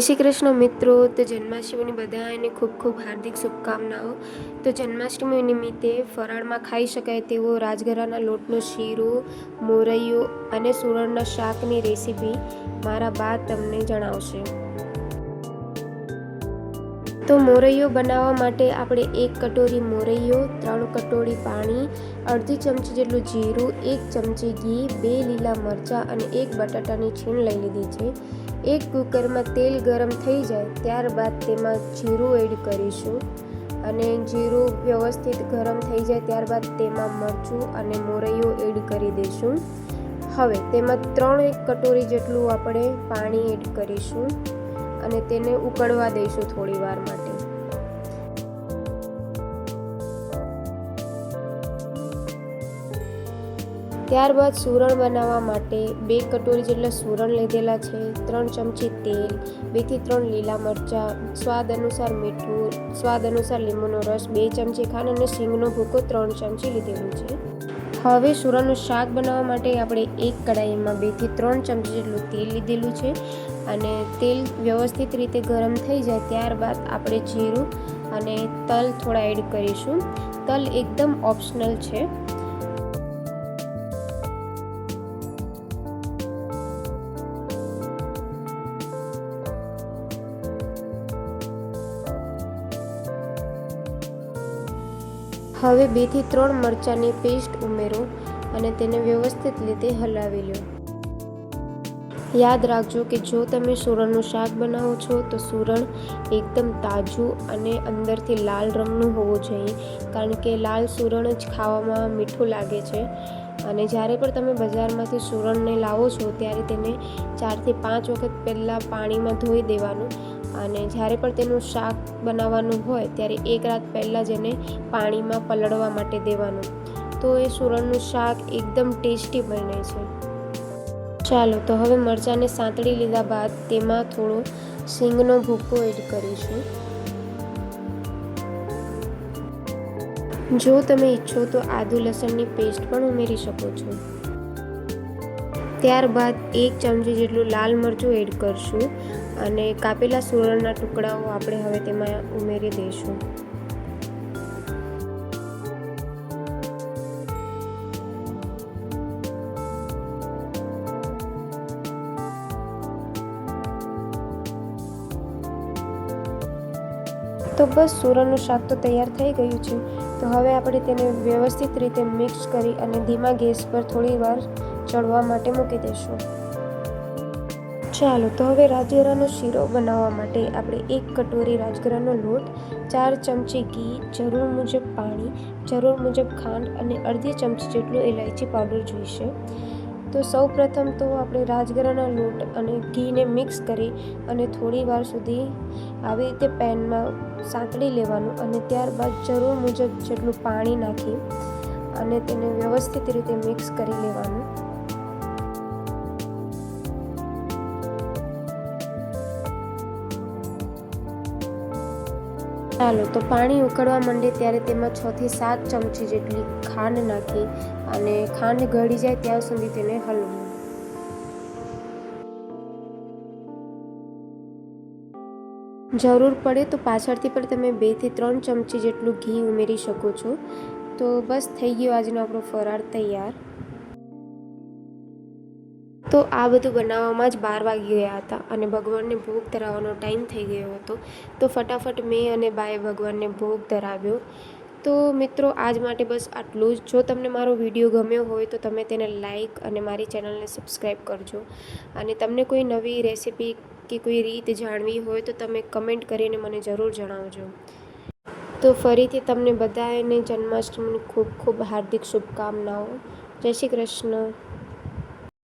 શ્રી કૃષ્ણ મિત્રો. તો જન્માષ્ટમીની બધાને ખૂબ ખૂબ હાર્દિક શુભકામનાઓ. તો જન્માષ્ટમી નિમિત્તે ફરાળમાં ખાઈ શકાય તેવો રાજગરાના લોટનો શીરો, મોરૈયો અને સુરણના શાકની રેસીપી મારા બા તમને જણાવશે. તો મોરૈયો બનાવવા માટે આપણે એક કટોરી મોરૈયો, ત્રણ કટોરી પાણી, અડધી ચમચી જેટલું જીરું, એક ચમચી ઘી, બે લીલા મરચાં અને એક બટાટાની છીણ લઈ લીધી છે. એક કુકરમાં તેલ ગરમ થઈ જાય ત્યારબાદ તેમાં જીરું એડ કરીશું અને જીરું વ્યવસ્થિત ગરમ થઈ જાય ત્યારબાદ તેમાં મરચું અને મોરૈયો એડ કરી દઈશું. હવે તેમાં ત્રણ એક કટોરી જેટલું આપણે પાણી એડ કરીશું અને તેને ઉકળવા દઈશું થોડી વાર માટે. ત્યારબાદ સુરણ બનાવવા માટે બે કટોરી જેટલા સુરણ લીધેલા છે, ત્રણ ચમચી તેલ, બેથી ત્રણ લીલા મરચાં, સ્વાદ અનુસાર મીઠું, સ્વાદ અનુસાર લીંબુનો રસ, બે ચમચી ખાંડ અને સિંગનો ભૂકો ત્રણ ચમચી લીધેલું છે. હવે સુરણનું શાક બનાવવા માટે આપણે એક કડાઈમાં બેથી ત્રણ ચમચી જેટલું તેલ લીધેલું છે અને તેલ વ્યવસ્થિત રીતે ગરમ થઈ જાય ત્યારબાદ આપણે જીરું અને તલ થોડા એડ કરીશું. તલ એકદમ ઓપ્શનલ છે. હવે બેથી ત્રણ મરચાંની પેસ્ટ ઉમેરો અને તેને વ્યવસ્થિત રીતે હલાવી લો. યાદ રાખજો કે જો તમે સુરણનું શાક બનાવો છો, તો સુરણ એકદમ તાજું અને અંદરથી લાલ રંગનું હોવું જોઈએ, કારણ કે લાલ સુરણ જ ખાવામાં મીઠું લાગે છે. અને જ્યારે પણ તમે બજારમાંથી સુરણને લાવો છો, ત્યારે તેને ચારથી પાંચ વખત પહેલાં પાણીમાં ધોઈ દેવાનું અને જ્યારે પણ તેનું શાક બનાવવાનું હોય, ત્યારે એક રાત પહેલાં જ એને પાણીમાં પલળવા માટે દેવાનું. તો એ સુરણનું શાક એકદમ ટેસ્ટી બને છે. ચાલો, તો હવે મરચાંને સાંતળી લીધા બાદ તેમાં થોડો સિંગનો ભૂકો એડ કરીશું. જો તમે ઈચ્છો તો આદુ લસણની પેસ્ટ પણ ઉમેરી શકો છો. ત્યારબાદ એક ચમચી જેટલું લાલ મરચું એડ કરશું અને કાપેલા સુરણના ટુકડાઓ આપણે હવે તેમાં ઉમેરી દઈશું. તો બસ સુરણનું શાક તો તૈયાર થઈ ગયું છે. તો હવે આપણે તેને વ્યવસ્થિત રીતે મિક્સ કરી અને ધીમા ગેસ પર થોડી વાર ચડવા માટે મૂકી દઈશું ચાલો, તો હવે રાજગરાનો શીરો બનાવવા માટે આપણે એક કટોરી રાજગરાનો લોટ, ચાર ચમચી ઘી, જરૂર મુજબ પાણી, જરૂર મુજબ ખાંડ અને અડધી ચમચી જેટલું ઇલાયચી પાવડર જોઈશે. તો સૌ પ્રથમ તો આપણે રાજગરાના લોટ અને ઘીને મિક્સ કરી અને થોડી વાર સુધી આવી રીતે પેનમાં સાંતળી લેવાનું અને ત્યારબાદ જરૂર મુજબ જેટલું પાણી નાખી અને તેને વ્યવસ્થિત રીતે મિક્સ કરી લેવાનું. ચાલો, તો પાણી ઉકળવા માંડે ત્યારે તેમાં છથી સાત ચમચી જેટલી ખાંડ નાખી અને ખાંડ ગળી જાય ત્યાં સુધી તેને હલવું. જરૂર પડે તો પાછળથી પણ તમે બેથી ત્રણ ચમચી જેટલું ઘી ઉમેરી શકો છો. તો બસ થઈ ગયો આજનો આપણો ફરાળ તૈયાર. તો આ બધું બનાવવામાં જ બાર વાગી ગયા હતા અને ભગવાનને ભોગ ધરાવવાનો ટાઈમ થઈ ગયો હતો. તો ફટાફટ મેં અને બાએ ભગવાનને ભોગ ધરાવ્યો. તો મિત્રો, આજ માટે બસ આટલું જ. જો તમને મારો વીડિયો ગમ્યો હોય તો તમે તેને લાઈક અને મારી ચેનલને સબસ્ક્રાઈબ કરજો. અને તમને કોઈ નવી રેસિપી કે કોઈ રીત જાણવી હોય તો તમે કમેન્ટ કરીને મને જરૂર જણાવજો. તો ફરીથી તમને બધાને જન્માષ્ટમીની ખૂબ ખૂબ હાર્દિક શુભકામનાઓ. જય શ્રી કૃષ્ણ.